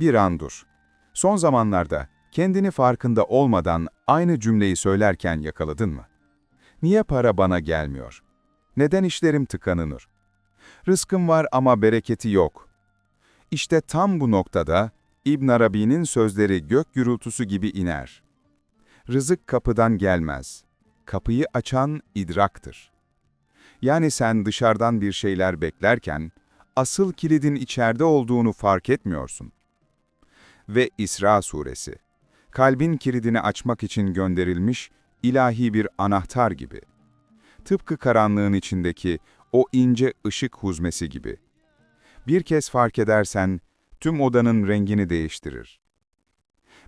Bir an dur. Son zamanlarda kendini farkında olmadan aynı cümleyi söylerken yakaladın mı? Niye para bana gelmiyor? Neden işlerim tıkanınır? Rızkım var ama bereketi yok. İşte tam bu noktada İbn Arabi'nin sözleri gök gürültüsü gibi iner. Rızık kapıdan gelmez. Kapıyı açan idraktır. Yani sen dışarıdan bir şeyler beklerken, asıl kilidin içeride olduğunu fark etmiyorsun. Ve İsra suresi, kalbin kilidini açmak için gönderilmiş ilahi bir anahtar gibi. Tıpkı karanlığın içindeki o ince ışık huzmesi gibi. Bir kez fark edersen, tüm odanın rengini değiştirir.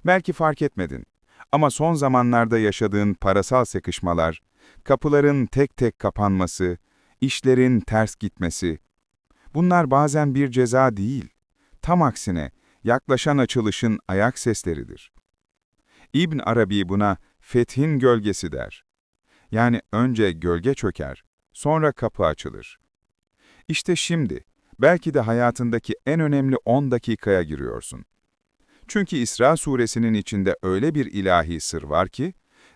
Belki fark etmedin ama son zamanlarda yaşadığın parasal sekışmalar, kapıların tek tek kapanması, işlerin ters gitmesi, bunlar bazen bir ceza değil, tam aksine yaklaşan açılışın ayak sesleridir. İbn Arabi buna fethin gölgesi der. Yani önce gölge çöker, sonra kapı açılır. İşte şimdi, belki de hayatındaki en önemli 10 dakikaya giriyorsun. Çünkü İsra suresinin içinde öyle bir ilahi sır var ki,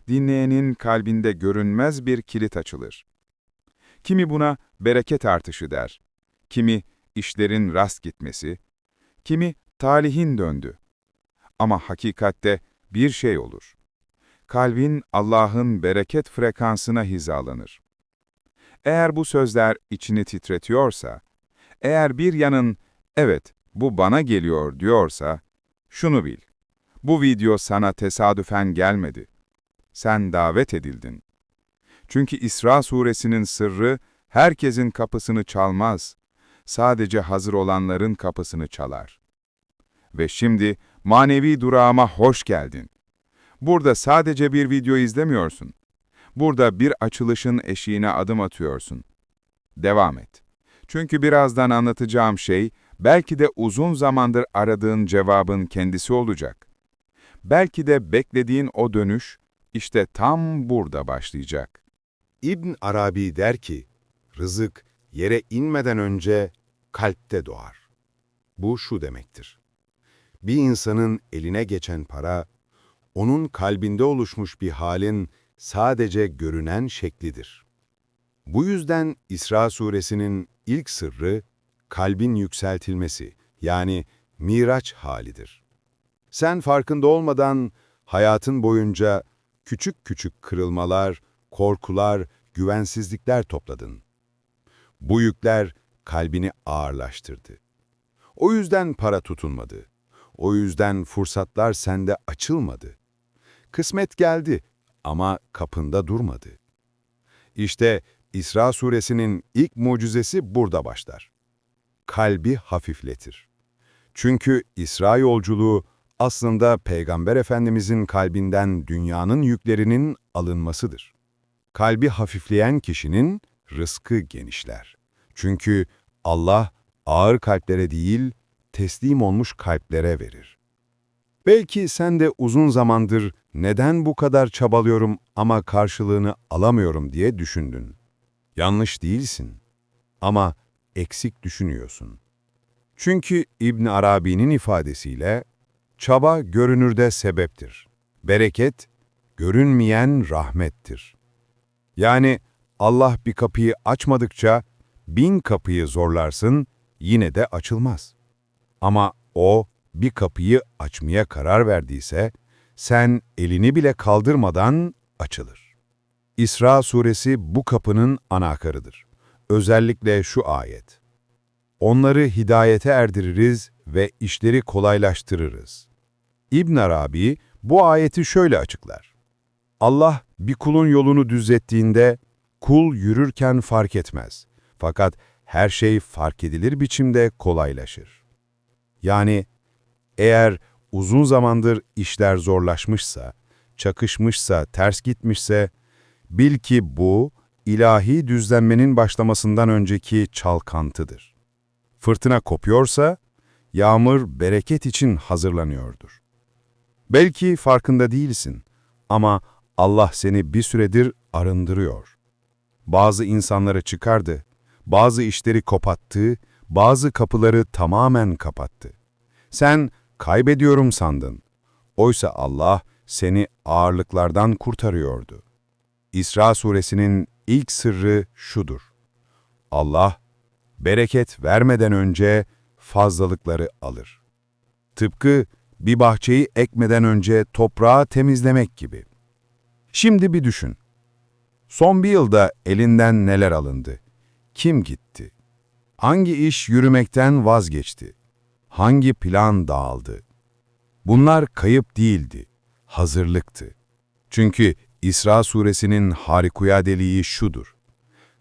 dinleyenin kalbinde görünmez bir kilit açılır. Kimi buna bereket artışı der, kimi işlerin rast gitmesi, kimi talihin döndü. Ama hakikatte bir şey olur. Kalbin Allah'ın bereket frekansına hizalanır. Eğer bu sözler içini titretiyorsa, eğer bir yanın, evet bu bana geliyor diyorsa, şunu bil. Bu video sana tesadüfen gelmedi. Sen davet edildin. Çünkü İsra suresinin sırrı herkesin kapısını çalmaz. Sadece hazır olanların kapısını çalar. Ve şimdi manevi durağıma hoş geldin. Burada sadece bir video izlemiyorsun. Burada bir açılışın eşiğine adım atıyorsun. Devam et. Çünkü birazdan anlatacağım şey, belki de uzun zamandır aradığın cevabın kendisi olacak. Belki de beklediğin o dönüş, işte tam burada başlayacak. İbn Arabi der ki, rızık yere inmeden önce kalpte doğar. Bu şu demektir. Bir insanın eline geçen para, onun kalbinde oluşmuş bir halin sadece görünen şeklidir. Bu yüzden İsra suresinin ilk sırrı, kalbin yükseltilmesi, yani miraç halidir. Sen farkında olmadan hayatın boyunca küçük küçük kırılmalar, korkular, güvensizlikler topladın. Bu yükler kalbini ağırlaştırdı. O yüzden para tutunmadı. O yüzden fırsatlar sende açılmadı. Kısmet geldi ama kapında durmadı. İşte İsra suresinin ilk mucizesi burada başlar. Kalbi hafifletir. Çünkü İsra yolculuğu aslında Peygamber Efendimizin kalbinden dünyanın yüklerinin alınmasıdır. Kalbi hafifleyen kişinin rızkı genişler. Çünkü Allah ağır kalplere değil, teslim olmuş kalplere verir. Belki sen de uzun zamandır neden bu kadar çabalıyorum ama karşılığını alamıyorum diye düşündün. Yanlış değilsin ama eksik düşünüyorsun. Çünkü İbn Arabi'nin ifadesiyle çaba görünürde sebeptir. Bereket görünmeyen rahmettir. Yani Allah bir kapıyı açmadıkça bin kapıyı zorlarsın yine de açılmaz. Ama O bir kapıyı açmaya karar verdiyse sen elini bile kaldırmadan açılır. İsra suresi bu kapının anakarıdır. Özellikle şu ayet. Onları hidayete erdiririz ve işleri kolaylaştırırız. İbn Arabi bu ayeti şöyle açıklar. Allah bir kulun yolunu düzelttiğinde kul yürürken fark etmez. Fakat her şey fark edilir biçimde kolaylaşır. Yani eğer uzun zamandır işler zorlaşmışsa, çakışmışsa, ters gitmişse, bil ki bu, ilahi düzlenmenin başlamasından önceki çalkantıdır. Fırtına kopuyorsa, yağmur bereket için hazırlanıyordur. Belki farkında değilsin ama Allah seni bir süredir arındırıyor. Bazı insanları çıkardı, bazı işleri kopattı, bazı kapıları tamamen kapattı. Sen kaybediyorum sandın. Oysa Allah seni ağırlıklardan kurtarıyordu. İsra suresinin ilk sırrı şudur. Allah, bereket vermeden önce fazlalıkları alır. Tıpkı bir bahçeyi ekmeden önce toprağı temizlemek gibi. Şimdi bir düşün. Son bir yılda elinden neler alındı? Kim gitti? Hangi iş yürümekten vazgeçti? Hangi plan dağıldı? Bunlar kayıp değildi, hazırlıktı. Çünkü İsra suresinin harikuyadeliği şudur.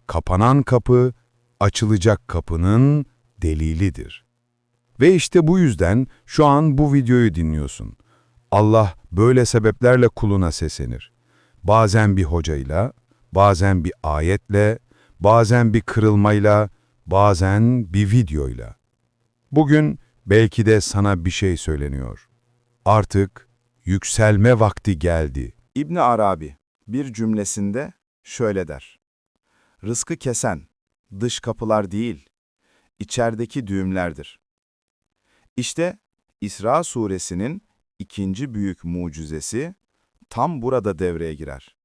Kapanan kapı, açılacak kapının delilidir. Ve işte bu yüzden şu an bu videoyu dinliyorsun. Allah böyle sebeplerle kuluna seslenir. Bazen bir hocayla, bazen bir ayetle, bazen bir kırılmayla, bazen bir videoyla. Bugün belki de sana bir şey söyleniyor. Artık yükselme vakti geldi. İbni Arabi bir cümlesinde şöyle der. Rızkı kesen, dış kapılar değil, içerideki düğümlerdir. İşte İsra suresinin ikinci büyük mucizesi tam burada devreye girer.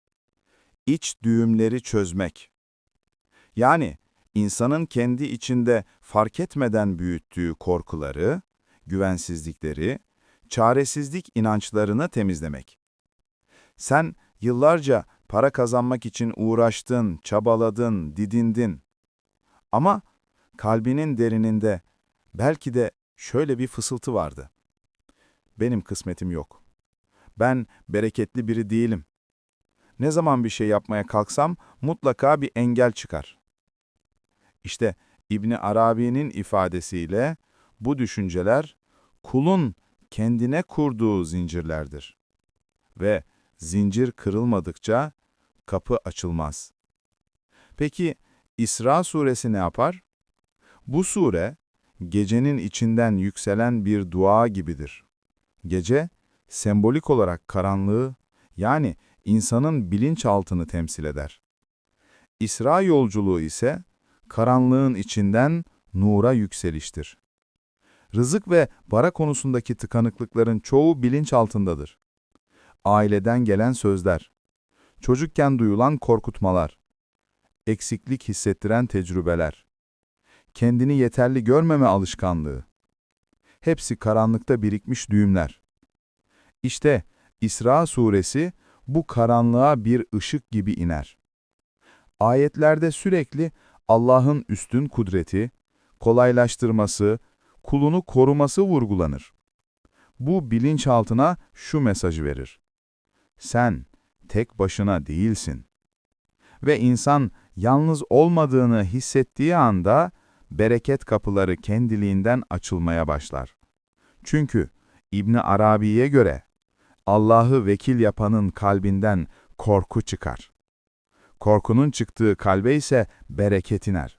İç düğümleri çözmek. Yani insanın kendi içinde fark etmeden büyüttüğü korkuları, güvensizlikleri, çaresizlik inançlarını temizlemek. Sen yıllarca para kazanmak için uğraştın, çabaladın, didindin. Ama kalbinin derininde belki de şöyle bir fısıltı vardı. Benim kısmetim yok. Ben bereketli biri değilim. Ne zaman bir şey yapmaya kalksam mutlaka bir engel çıkar. İşte İbni Arabi'nin ifadesiyle bu düşünceler kulun kendine kurduğu zincirlerdir. Ve zincir kırılmadıkça kapı açılmaz. Peki İsra suresi ne yapar? Bu sure gecenin içinden yükselen bir dua gibidir. Gece sembolik olarak karanlığı yani insanın bilinçaltını temsil eder. İsra yolculuğu ise karanlığın içinden nura yükseliştir. Rızık ve para konusundaki tıkanıklıkların çoğu bilinçaltındadır. Aileden gelen sözler, çocukken duyulan korkutmalar, eksiklik hissettiren tecrübeler, kendini yeterli görmeme alışkanlığı, hepsi karanlıkta birikmiş düğümler. İşte İsra suresi bu karanlığa bir ışık gibi iner. Ayetlerde sürekli Allah'ın üstün kudreti, kolaylaştırması, kulunu koruması vurgulanır. Bu bilinçaltına şu mesajı verir. Sen tek başına değilsin. Ve insan yalnız olmadığını hissettiği anda bereket kapıları kendiliğinden açılmaya başlar. Çünkü İbni Arabi'ye göre Allah'ı vekil yapanın kalbinden korku çıkar. Korkunun çıktığı kalbe ise bereket iner.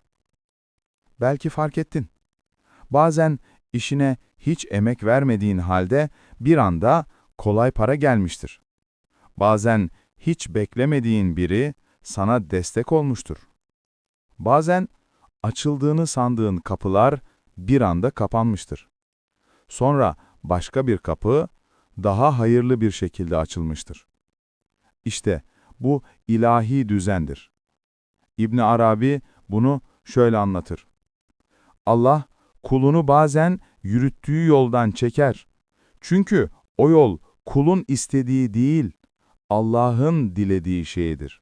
Belki fark ettin. Bazen işine hiç emek vermediğin halde bir anda kolay para gelmiştir. Bazen hiç beklemediğin biri sana destek olmuştur. Bazen açıldığını sandığın kapılar bir anda kapanmıştır. Sonra başka bir kapı daha hayırlı bir şekilde açılmıştır. İşte bu ilahi düzendir. İbn Arabi bunu şöyle anlatır. Allah kulunu bazen yürüttüğü yoldan çeker. Çünkü o yol kulun istediği değil, Allah'ın dilediği şeydir.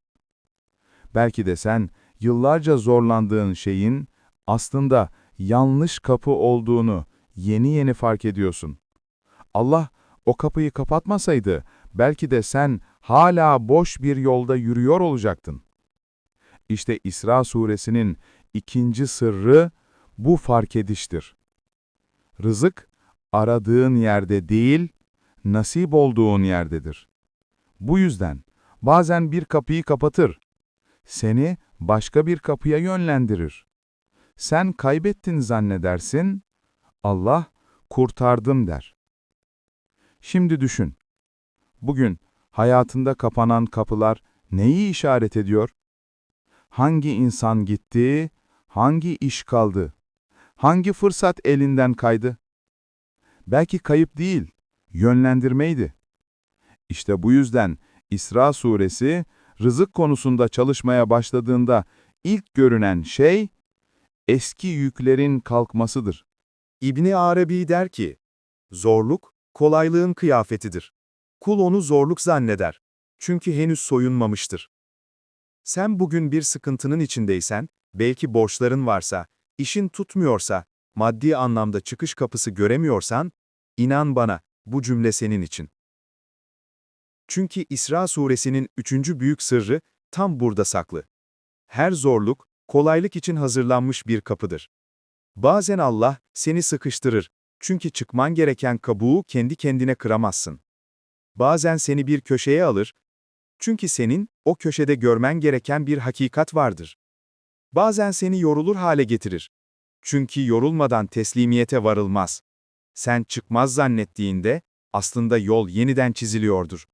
Belki de sen yıllarca zorlandığın şeyin aslında yanlış kapı olduğunu yeni yeni fark ediyorsun. Allah o kapıyı kapatmasaydı belki de sen hala boş bir yolda yürüyor olacaktın. İşte İsra suresinin ikinci sırrı bu fark ediştir. Rızık, aradığın yerde değil, nasip olduğun yerdedir. Bu yüzden bazen bir kapıyı kapatır, seni başka bir kapıya yönlendirir. Sen kaybettin zannedersin, Allah kurtardım der. Şimdi düşün, bugün hayatında kapanan kapılar neyi işaret ediyor? Hangi insan gitti, hangi iş kaldı? Hangi fırsat elinden kaydı? Belki kayıp değil, yönlendirmeydi. İşte bu yüzden İsra suresi rızık konusunda çalışmaya başladığında ilk görünen şey eski yüklerin kalkmasıdır. İbni Arabi der ki, zorluk, kolaylığın kıyafetidir. Kul onu zorluk zanneder. Çünkü henüz soyunmamıştır. Sen bugün bir sıkıntının içindeysen, belki borçların varsa, işin tutmuyorsa, maddi anlamda çıkış kapısı göremiyorsan, inan bana, bu cümle senin için. Çünkü İsra suresinin üçüncü büyük sırrı tam burada saklı. Her zorluk, kolaylık için hazırlanmış bir kapıdır. Bazen Allah seni sıkıştırır, çünkü çıkman gereken kabuğu kendi kendine kıramazsın. Bazen seni bir köşeye alır, çünkü senin o köşede görmen gereken bir hakikat vardır. Bazen seni yorulur hale getirir. Çünkü yorulmadan teslimiyete varılmaz. Sen çıkmaz zannettiğinde aslında yol yeniden çiziliyordur.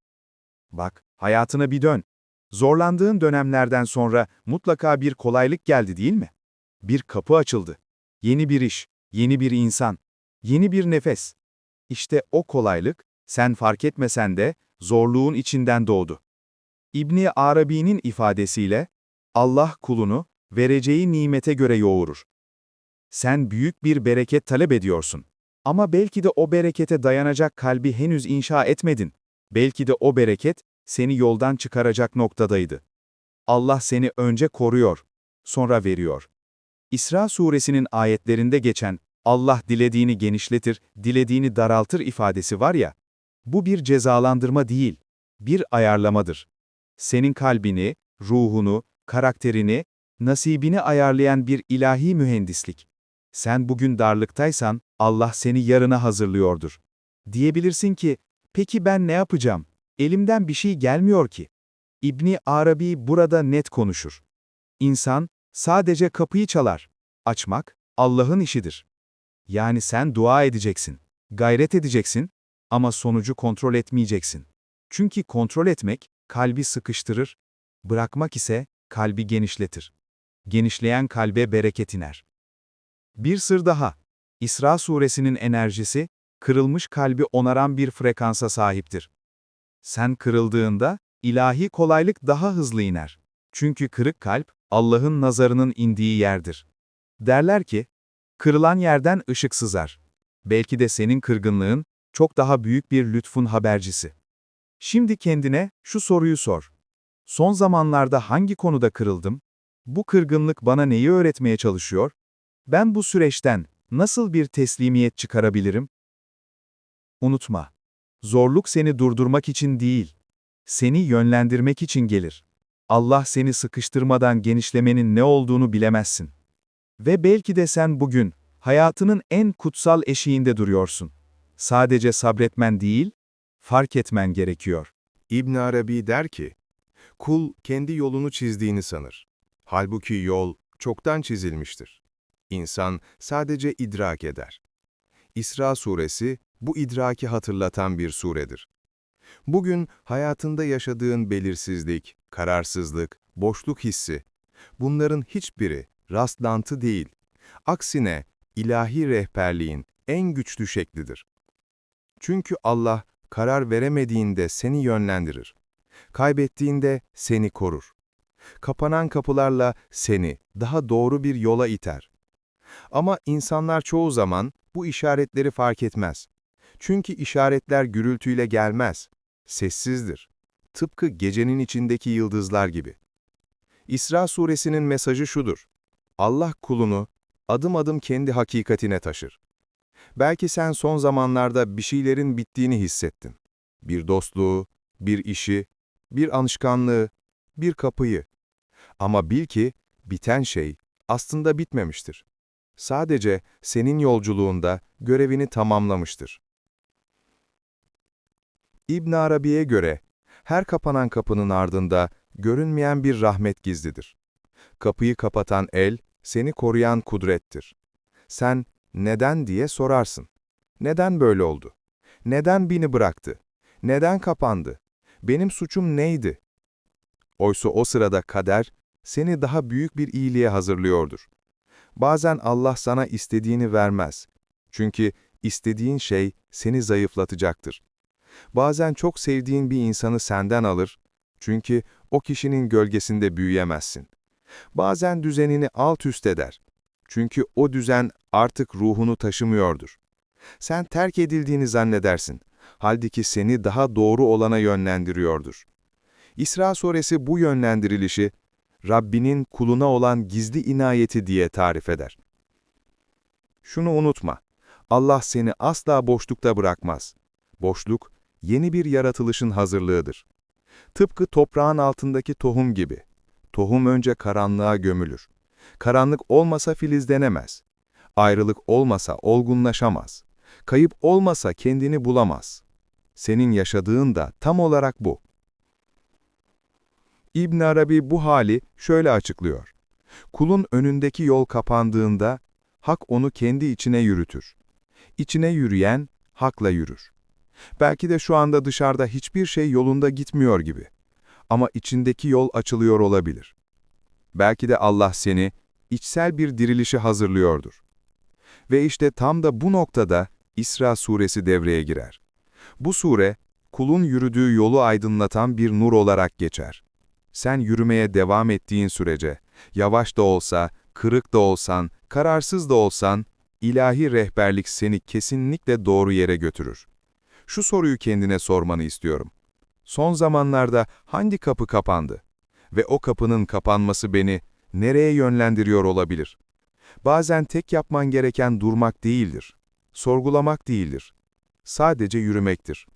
Bak, hayatına bir dön. Zorlandığın dönemlerden sonra mutlaka bir kolaylık geldi değil mi? Bir kapı açıldı. Yeni bir iş, yeni bir insan, yeni bir nefes. İşte o kolaylık, sen fark etmesen de zorluğun içinden doğdu. İbni Arabi'nin ifadesiyle, Allah kulunu vereceği nimete göre yoğurur. Sen büyük bir bereket talep ediyorsun. Ama belki de o berekete dayanacak kalbi henüz inşa etmedin. Belki de o bereket, seni yoldan çıkaracak noktadaydı. Allah seni önce koruyor, sonra veriyor. İsra suresinin ayetlerinde geçen Allah dilediğini genişletir, dilediğini daraltır ifadesi var ya, bu bir cezalandırma değil, bir ayarlamadır. Senin kalbini, ruhunu, karakterini, nasibini ayarlayan bir ilahi mühendislik. Sen bugün darlıktaysan, Allah seni yarına hazırlıyordur. Diyebilirsin ki, peki ben ne yapacağım? Elimden bir şey gelmiyor ki. İbni Arabi burada net konuşur. İnsan, sadece kapıyı çalar. Açmak, Allah'ın işidir. Yani sen dua edeceksin, gayret edeceksin ama sonucu kontrol etmeyeceksin. Çünkü kontrol etmek, kalbi sıkıştırır, bırakmak ise kalbi genişletir. Genişleyen kalbe bereket iner. Bir sır daha. İsra suresinin enerjisi, kırılmış kalbi onaran bir frekansa sahiptir. Sen kırıldığında, ilahi kolaylık daha hızlı iner. Çünkü kırık kalp, Allah'ın nazarının indiği yerdir. Derler ki, kırılan yerden ışık sızar. Belki de senin kırgınlığın, çok daha büyük bir lütfun habercisi. Şimdi kendine şu soruyu sor. Son zamanlarda hangi konuda kırıldım? Bu kırgınlık bana neyi öğretmeye çalışıyor? Ben bu süreçten nasıl bir teslimiyet çıkarabilirim? Unutma, zorluk seni durdurmak için değil, seni yönlendirmek için gelir. Allah seni sıkıştırmadan genişlemenin ne olduğunu bilemezsin. Ve belki de sen bugün, hayatının en kutsal eşiğinde duruyorsun. Sadece sabretmen değil, fark etmen gerekiyor. İbn Arabi der ki, kul kendi yolunu çizdiğini sanır. Halbuki yol çoktan çizilmiştir. İnsan sadece idrak eder. İsra suresi bu idraki hatırlatan bir suredir. Bugün hayatında yaşadığın belirsizlik, kararsızlık, boşluk hissi, bunların hiçbiri rastlantı değil. Aksine ilahi rehberliğin en güçlü şeklidir. Çünkü Allah karar veremediğinde seni yönlendirir. Kaybettiğinde seni korur. Kapanan kapılarla seni daha doğru bir yola iter. Ama insanlar çoğu zaman bu işaretleri fark etmez. Çünkü işaretler gürültüyle gelmez, sessizdir. Tıpkı gecenin içindeki yıldızlar gibi. İsra suresinin mesajı şudur. Allah kulunu adım adım kendi hakikatine taşır. Belki sen son zamanlarda bir şeylerin bittiğini hissettin. Bir dostluğu, bir işi, bir alışkanlığı, bir kapıyı. Ama bil ki biten şey aslında bitmemiştir. Sadece senin yolculuğunda görevini tamamlamıştır. İbn Arabi'ye göre her kapanan kapının ardında görünmeyen bir rahmet gizlidir. Kapıyı kapatan el, seni koruyan kudrettir. Sen neden diye sorarsın. Neden böyle oldu? Neden beni bıraktı? Neden kapandı? Benim suçum neydi? Oysa o sırada kader, seni daha büyük bir iyiliğe hazırlıyordur. Bazen Allah sana istediğini vermez. Çünkü istediğin şey seni zayıflatacaktır. Bazen çok sevdiğin bir insanı senden alır, çünkü o kişinin gölgesinde büyüyemezsin. Bazen düzenini alt üst eder, çünkü o düzen artık ruhunu taşımıyordur. Sen terk edildiğini zannedersin, halbuki seni daha doğru olana yönlendiriyordur. İsra suresi bu yönlendirilişi, Rabbinin kuluna olan gizli inayeti diye tarif eder. Şunu unutma, Allah seni asla boşlukta bırakmaz. Boşluk, yeni bir yaratılışın hazırlığıdır. Tıpkı toprağın altındaki tohum gibi. Tohum önce karanlığa gömülür. Karanlık olmasa filizlenemez. Ayrılık olmasa olgunlaşamaz. Kayıp olmasa kendini bulamaz. Senin yaşadığın da tam olarak bu. İbn Arabi bu hali şöyle açıklıyor. Kulun önündeki yol kapandığında, hak onu kendi içine yürütür. İçine yürüyen, hakla yürür. Belki de şu anda dışarıda hiçbir şey yolunda gitmiyor gibi. Ama içindeki yol açılıyor olabilir. Belki de Allah seni, içsel bir dirilişi hazırlıyordur. Ve işte tam da bu noktada İsra suresi devreye girer. Bu sure, kulun yürüdüğü yolu aydınlatan bir nur olarak geçer. Sen yürümeye devam ettiğin sürece, yavaş da olsa, kırık da olsan, kararsız da olsan, ilahi rehberlik seni kesinlikle doğru yere götürür. Şu soruyu kendine sormanı istiyorum. Son zamanlarda hangi kapı kapandı? Ve o kapının kapanması beni nereye yönlendiriyor olabilir? Bazen tek yapman gereken durmak değildir. Sorgulamak değildir. Sadece yürümektir.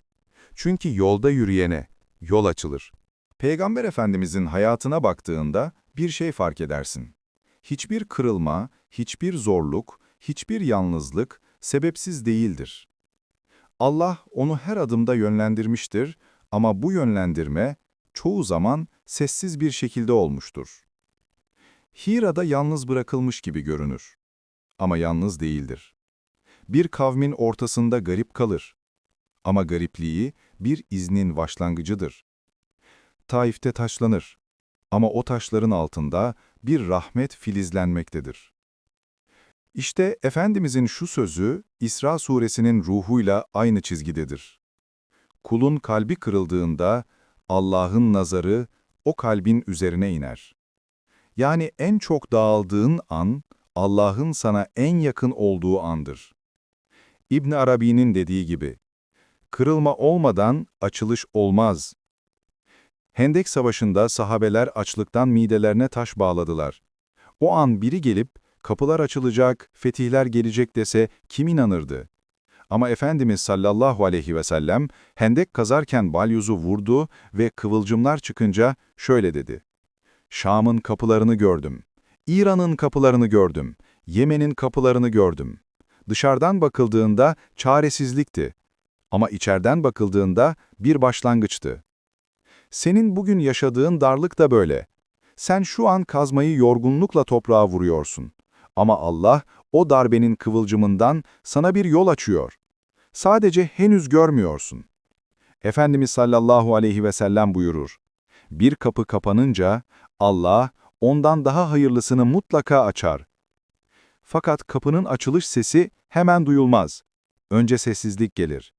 Çünkü yolda yürüyene yol açılır. Peygamber Efendimizin hayatına baktığında bir şey fark edersin. Hiçbir kırılma, hiçbir zorluk, hiçbir yalnızlık sebepsiz değildir. Allah onu her adımda yönlendirmiştir ama bu yönlendirme çoğu zaman sessiz bir şekilde olmuştur. Hira'da yalnız bırakılmış gibi görünür. Ama yalnız değildir. Bir kavmin ortasında garip kalır. Ama garipliği bir iznin başlangıcıdır. Taif'te taşlanır. Ama o taşların altında bir rahmet filizlenmektedir. İşte Efendimizin şu sözü İsra suresinin ruhuyla aynı çizgidedir. Kulun kalbi kırıldığında Allah'ın nazarı o kalbin üzerine iner. Yani en çok dağıldığın an Allah'ın sana en yakın olduğu andır. İbn Arabi'nin dediği gibi, kırılma olmadan açılış olmaz. Hendek Savaşı'nda sahabeler açlıktan midelerine taş bağladılar. O an biri gelip, kapılar açılacak, fetihler gelecek dese kim inanırdı? Ama Efendimiz sallallahu aleyhi ve sellem hendek kazarken balyozu vurdu ve kıvılcımlar çıkınca şöyle dedi. Şam'ın kapılarını gördüm. İran'ın kapılarını gördüm. Yemen'in kapılarını gördüm. Dışarıdan bakıldığında çaresizlikti. Ama içeriden bakıldığında bir başlangıçtı. Senin bugün yaşadığın darlık da böyle. Sen şu an kazmayı yorgunlukla toprağa vuruyorsun. Ama Allah o darbenin kıvılcımından sana bir yol açıyor. Sadece henüz görmüyorsun. Efendimiz sallallahu aleyhi ve sellem buyurur. Bir kapı kapanınca Allah ondan daha hayırlısını mutlaka açar. Fakat kapının açılış sesi hemen duyulmaz. Önce sessizlik gelir.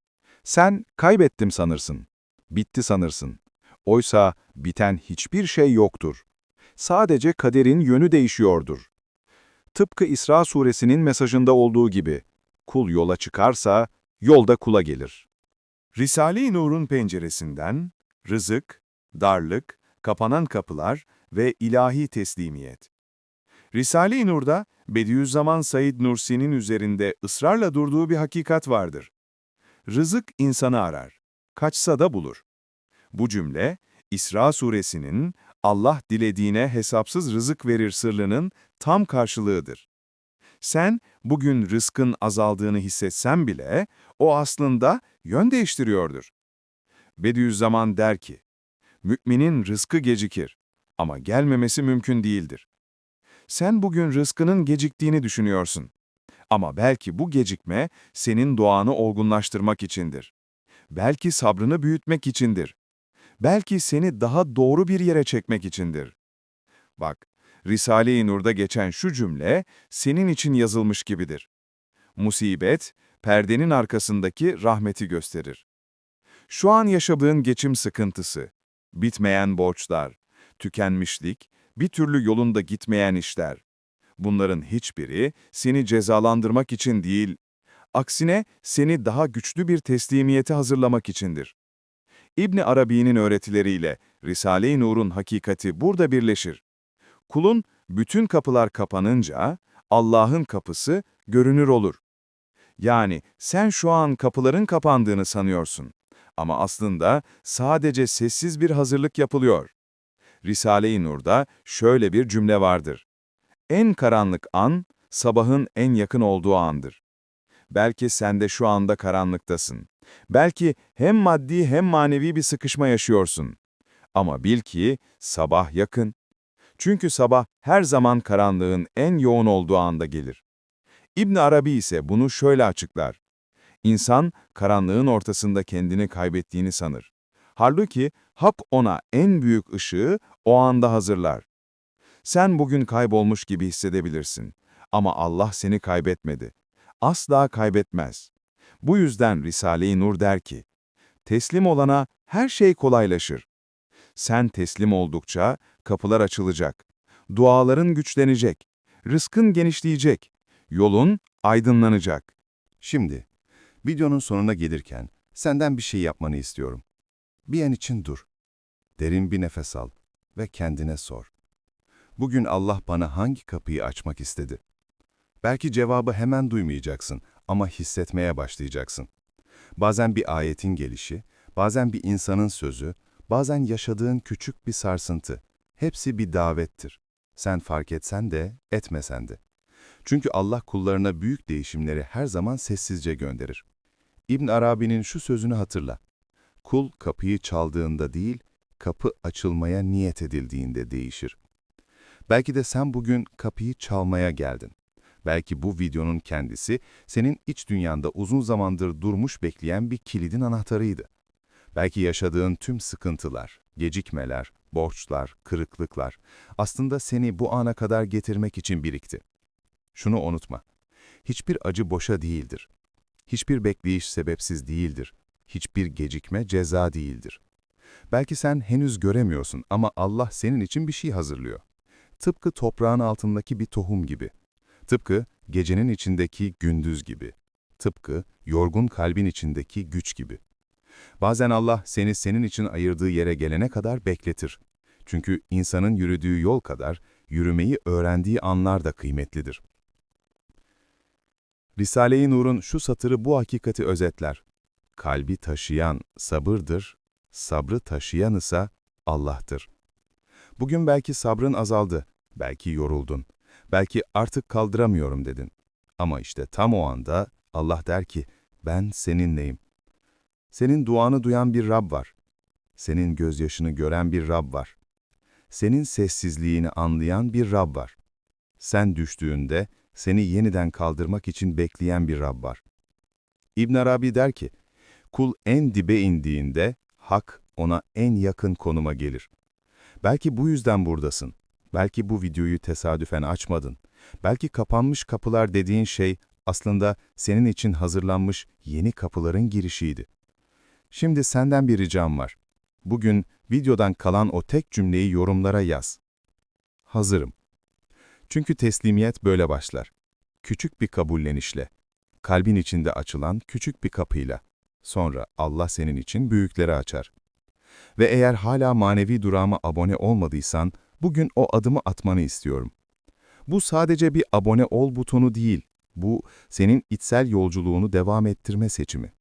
Sen kaybettim sanırsın. Bitti sanırsın. Oysa biten hiçbir şey yoktur. Sadece kaderin yönü değişiyordur. Tıpkı İsra suresinin mesajında olduğu gibi, kul yola çıkarsa, yolda kula gelir. Risale-i Nur'un penceresinden, rızık, darlık, kapanan kapılar ve ilahi teslimiyet. Risale-i Nur'da Bediüzzaman Said Nursi'nin üzerinde ısrarla durduğu bir hakikat vardır. Rızık insanı arar, kaçsa da bulur. Bu cümle, İsra suresinin Allah dilediğine hesapsız rızık verir sırrının tam karşılığıdır. Sen bugün rızkın azaldığını hissetsen bile o aslında yön değiştiriyordur. Bediüzzaman der ki, Müminin rızkı gecikir ama gelmemesi mümkün değildir. Sen bugün rızkının geciktiğini düşünüyorsun. Ama belki bu gecikme senin doğanı olgunlaştırmak içindir. Belki sabrını büyütmek içindir. Belki seni daha doğru bir yere çekmek içindir. Bak, Risale-i Nur'da geçen şu cümle senin için yazılmış gibidir. Musibet, perdenin arkasındaki rahmeti gösterir. Şu an yaşadığın geçim sıkıntısı, bitmeyen borçlar, tükenmişlik, bir türlü yolunda gitmeyen işler. Bunların hiçbiri seni cezalandırmak için değil, aksine seni daha güçlü bir teslimiyete hazırlamak içindir. İbni Arabi'nin öğretileriyle Risale-i Nur'un hakikati burada birleşir. Kulun bütün kapılar kapanınca Allah'ın kapısı görünür olur. Yani sen şu an kapıların kapandığını sanıyorsun. Ama aslında sadece sessiz bir hazırlık yapılıyor. Risale-i Nur'da şöyle bir cümle vardır. En karanlık an, sabahın en yakın olduğu andır. Belki sen de şu anda karanlıktasın. Belki hem maddi hem manevi bir sıkışma yaşıyorsun. Ama bil ki sabah yakın. Çünkü sabah her zaman karanlığın en yoğun olduğu anda gelir. İbn Arabi ise bunu şöyle açıklar. İnsan karanlığın ortasında kendini kaybettiğini sanır. Halbuki hak ona en büyük ışığı o anda hazırlar. Sen bugün kaybolmuş gibi hissedebilirsin. Ama Allah seni kaybetmedi. Asla kaybetmez. Bu yüzden Risale-i Nur der ki, teslim olana her şey kolaylaşır. Sen teslim oldukça kapılar açılacak, duaların güçlenecek, rızkın genişleyecek, yolun aydınlanacak. Şimdi, videonun sonuna gelirken senden bir şey yapmanı istiyorum. Bir an için dur. Derin bir nefes al ve kendine sor. Bugün Allah bana hangi kapıyı açmak istedi? Belki cevabı hemen duymayacaksın ama hissetmeye başlayacaksın. Bazen bir ayetin gelişi, bazen bir insanın sözü, bazen yaşadığın küçük bir sarsıntı. Hepsi bir davettir. Sen fark etsen de, etmesen de. Çünkü Allah kullarına büyük değişimleri her zaman sessizce gönderir. İbn Arabi'nin şu sözünü hatırla. Kul kapıyı çaldığında değil, kapı açılmaya niyet edildiğinde değişir. Belki de sen bugün kapıyı çalmaya geldin. Belki bu videonun kendisi senin iç dünyanda uzun zamandır durmuş bekleyen bir kilidin anahtarıydı. Belki yaşadığın tüm sıkıntılar, gecikmeler, borçlar, kırıklıklar aslında seni bu ana kadar getirmek için birikti. Şunu unutma. Hiçbir acı boşa değildir. Hiçbir bekleyiş sebepsiz değildir. Hiçbir gecikme ceza değildir. Belki sen henüz göremiyorsun ama Allah senin için bir şey hazırlıyor. Tıpkı toprağın altındaki bir tohum gibi. Tıpkı gecenin içindeki gündüz gibi. Tıpkı yorgun kalbin içindeki güç gibi. Bazen Allah seni senin için ayırdığı yere gelene kadar bekletir. Çünkü insanın yürüdüğü yol kadar yürümeyi öğrendiği anlar da kıymetlidir. Risale-i Nur'un şu satırı bu hakikati özetler. Kalbi taşıyan sabırdır, sabrı taşıyan ise Allah'tır. Bugün belki sabrın azaldı, belki yoruldun, belki artık kaldıramıyorum dedin. Ama işte tam o anda Allah der ki, ben seninleyim. Senin duanı duyan bir Rab var. Senin gözyaşını gören bir Rab var. Senin sessizliğini anlayan bir Rab var. Sen düştüğünde seni yeniden kaldırmak için bekleyen bir Rab var. İbn Arabi der ki, kul en dibe indiğinde hak ona en yakın konuma gelir. Belki bu yüzden buradasın. Belki bu videoyu tesadüfen açmadın. Belki kapanmış kapılar dediğin şey aslında senin için hazırlanmış yeni kapıların girişiydi. Şimdi senden bir ricam var. Bugün videodan kalan o tek cümleyi yorumlara yaz. Hazırım. Çünkü teslimiyet böyle başlar. Küçük bir kabullenişle. Kalbin içinde açılan küçük bir kapıyla. Sonra Allah senin için büyükleri açar. Ve eğer hala manevi durağıma abone olmadıysan, bugün o adımı atmanı istiyorum. Bu sadece bir abone ol butonu değil, bu senin içsel yolculuğunu devam ettirme seçimi.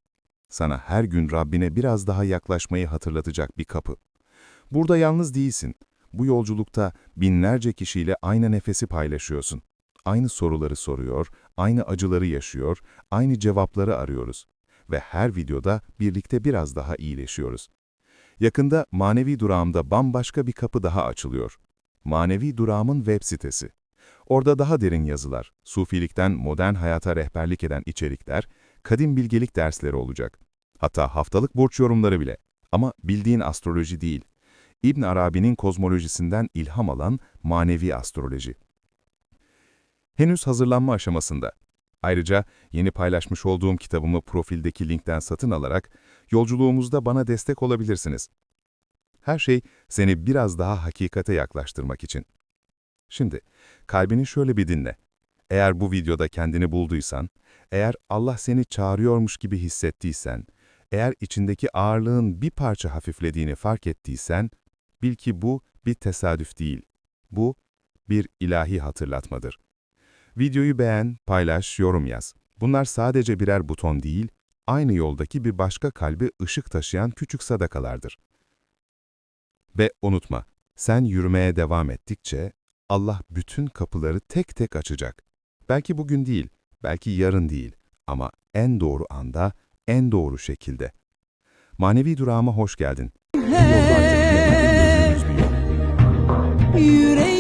Sana her gün Rabbine biraz daha yaklaşmayı hatırlatacak bir kapı. Burada yalnız değilsin. Bu yolculukta binlerce kişiyle aynı nefesi paylaşıyorsun. Aynı soruları soruyor, aynı acıları yaşıyor, aynı cevapları arıyoruz. Ve her videoda birlikte biraz daha iyileşiyoruz. Yakında manevi durağımda bambaşka bir kapı daha açılıyor. Manevi durağımın web sitesi. Orada daha derin yazılar, sufilikten modern hayata rehberlik eden içerikler, kadim bilgelik dersleri olacak. Hatta haftalık burç yorumları bile. Ama bildiğin astroloji değil. İbn Arabi'nin kozmolojisinden ilham alan manevi astroloji. Henüz hazırlanma aşamasında. Ayrıca yeni paylaşmış olduğum kitabımı profildeki linkten satın alarak yolculuğumuzda bana destek olabilirsiniz. Her şey seni biraz daha hakikate yaklaştırmak için. Şimdi kalbini şöyle bir dinle. Eğer bu videoda kendini bulduysan, eğer Allah seni çağırıyormuş gibi hissettiysen, eğer içindeki ağırlığın bir parça hafiflediğini fark ettiysen, bil ki bu bir tesadüf değil. Bu bir ilahi hatırlatmadır. Videoyu beğen, paylaş, yorum yaz. Bunlar sadece birer buton değil, aynı yoldaki bir başka kalbi ışık taşıyan küçük sadakalardır. Ve unutma, sen yürümeye devam ettikçe Allah bütün kapıları tek tek açacak. Belki bugün değil, belki yarın değil ama en doğru anda, en doğru şekilde. Manevi durağıma hoş geldin. Yol. Yüreğim